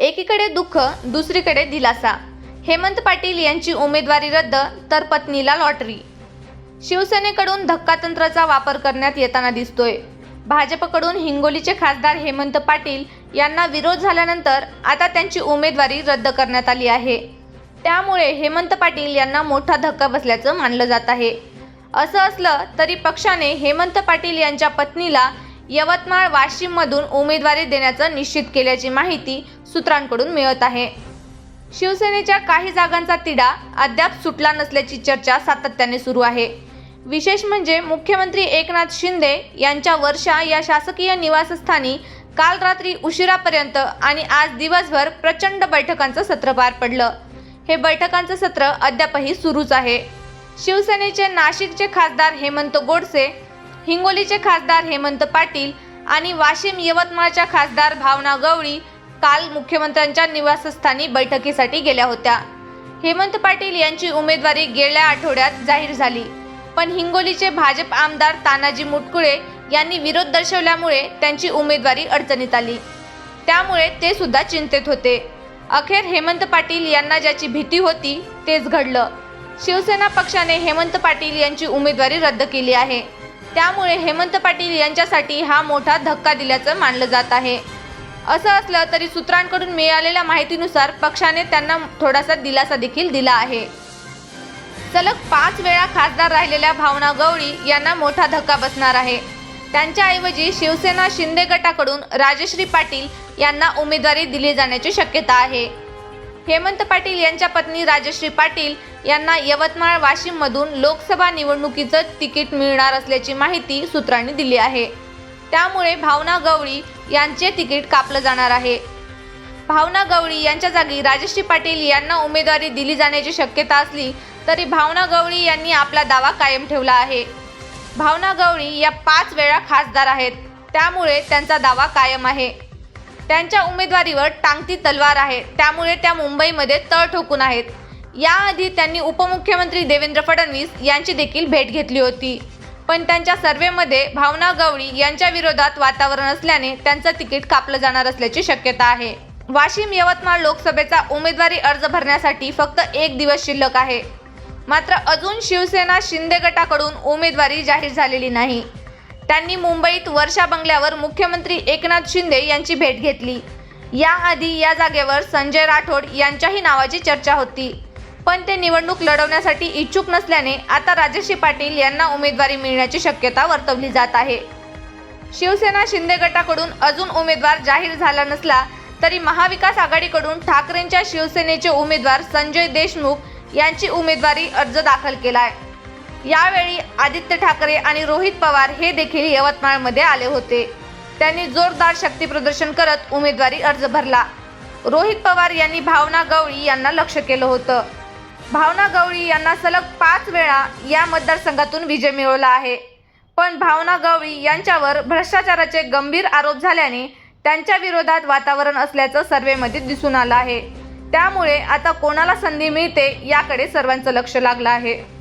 एकीकडे दुःख दुसरीकडे दिलासा. हेमंत पाटील यांची उमेदवारी रद्द तर पत्नीला लॉटरी. शिवसेनेकडून धक्कातंत्राचा वापर करण्यात येताना दिसतोय. भाजपकडून हिंगोलीचे खासदार हेमंत पाटील यांना विरोध झाल्यानंतर आता त्यांची उमेदवारी रद्द करण्यात आली आहे. त्यामुळे हेमंत पाटील यांना मोठा धक्का बसल्याचं मानलं जात आहे. असं असलं तरी पक्षाने हेमंत पाटील यांच्या पत्नीला यवतमाळ वाशिममधून उमेदवारी देण्याचं निश्चित केल्याची माहिती सूत्रांकडून मिळत आहे. शिवसेनेच्या काही जागांचा तिढा अद्याप सुटला नसल्याची चर्चा सातत्याने सुरू आहे. विशेष म्हणजे मुख्यमंत्री एकनाथ शिंदे यांच्या वर्षा या शासकीय निवासस्थानी काल रात्री उशिरापर्यंत आणि आज दिवसभर प्रचंड बैठकांचं सत्र पार पडलं. हे बैठकांचं सत्र अद्यापही सुरूच आहे. शिवसेनेचे नाशिकचे खासदार हेमंत गोडसे हिंगोलीचे खासदार हेमंत पाटील आणि वाशिम यवतमाळच्या खासदार भावना गवळी काल मुख्यमंत्र्यांच्या निवासस्थानी बैठकीसाठी गेल्या होत्या. हेमंत पाटील यांची उमेदवारी गेल्या आठवड्यात जाहीर झाली. पण हिंगोलीचे भाजप आमदार तानाजी मुटकुळे यांनी विरोध दर्शवल्यामुळे त्यांची उमेदवारी अडचणीत आली. त्यामुळे ते सुद्धा चिंतेत होते. अखेर हेमंत पाटील यांना ज्याची भीती होती तेच घडलं. शिवसेना पक्षाने हेमंत पाटील यांची उमेदवारी रद्द केली आहे. त्यामुळे हेमंत पाटील यांच्यासाठी हा मोठा धक्का दिल्याचं मानलं जात आहे. असं असलं तरी सूत्रांकडून मिळालेल्या माहितीनुसार पक्षाने त्यांना थोडासा दिलासा देखील दिला आहे. सलग पाच वेळा खासदार राहिलेल्या भावना गवळी यांना मोठा धक्का बसणार आहे. त्यांच्याऐवजी शिवसेना शिंदे गटाकडून राजश्री पाटील यांना उमेदवारी दिली जाण्याची शक्यता आहे. हेमंत पाटील यांच्या पत्नी राजश्री पाटील यांना यवतमाळ वाशिममधून लोकसभा निवडणुकीचं तिकीट मिळणार असल्याची माहिती सूत्रांनी दिली आहे. त्यामुळे भावना गवळी यांचे तिकीट कापलं जाणार आहे. भावना गवळी यांच्या जागी राजश्री पाटील यांना उमेदवारी दिली जाण्याची शक्यता असली तरी भावना गवळी यांनी आपला दावा कायम ठेवला आहे. भावना गवळी या पाच वेळा खासदार आहेत. त्यामुळे त्यांचा दावा कायम आहे. त्यांच्या उमेदवारीवर टांगती तलवार आहे. त्यामुळे त्या मुंबईमध्ये तळ ठोकून आहेत. याआधी त्यांनी उपमुख्यमंत्री देवेंद्र फडणवीस यांची देखील भेट घेतली होती. पण त्यांच्या सर्व्हेमध्ये भावना गवळी यांच्या विरोधात वातावरण असल्याने त्यांचं तिकीट कापलं जाणार असल्याची शक्यता आहे. वाशिम यवतमाळ लोकसभेचा उमेदवारी अर्ज भरण्यासाठी फक्त एक दिवस शिल्लक आहे. मात्र अजून शिवसेना शिंदे गटाकडून उमेदवारी जाहीर झालेली नाही. त्यांनी मुंबईत वर्षा बंगल्यावर मुख्यमंत्री एकनाथ शिंदे यांची भेट घेतली. याआधी या जागेवर संजय राठोड यांच्याही नावाची चर्चा होती. पण ते निवडणूक लढवण्यासाठी इच्छुक नसल्याने आता राजश्री पाटील यांना उमेदवारी मिळण्याची शक्यता वर्तवली जात आहे. शिवसेना शिंदे गटाकडून अजून उमेदवार जाहीर झाला नसला तरी महाविकास आघाडीकडून ठाकरेंच्या शिवसेनेचे उमेदवार संजय देशमुख यांची उमेदवारी अर्ज दाखल केला आहे यावेळी आदित्य ठाकरे आणि रोहित पवार हे देखील यवतमाळमध्ये आले होते. त्यांनी जोरदार शक्ती प्रदर्शन करत उमेदवारी अर्ज भरला. रोहित पवार यांनी भावना गवळी यांना लक्ष केलं होतं. भावना गवळी यांना सलग पाच वेळा या मतदारसंघातून विजय मिळवला आहे. पण भावना गवळी यांच्यावर भ्रष्टाचाराचे गंभीर आरोप झाल्याने त्यांच्या विरोधात वातावरण असल्याचं सर्वेमध्ये दिसून आलं आहे. त्यामुळे आता कोणाला संधी मिळते याकडे सर्वांचं लक्ष लागलं आहे.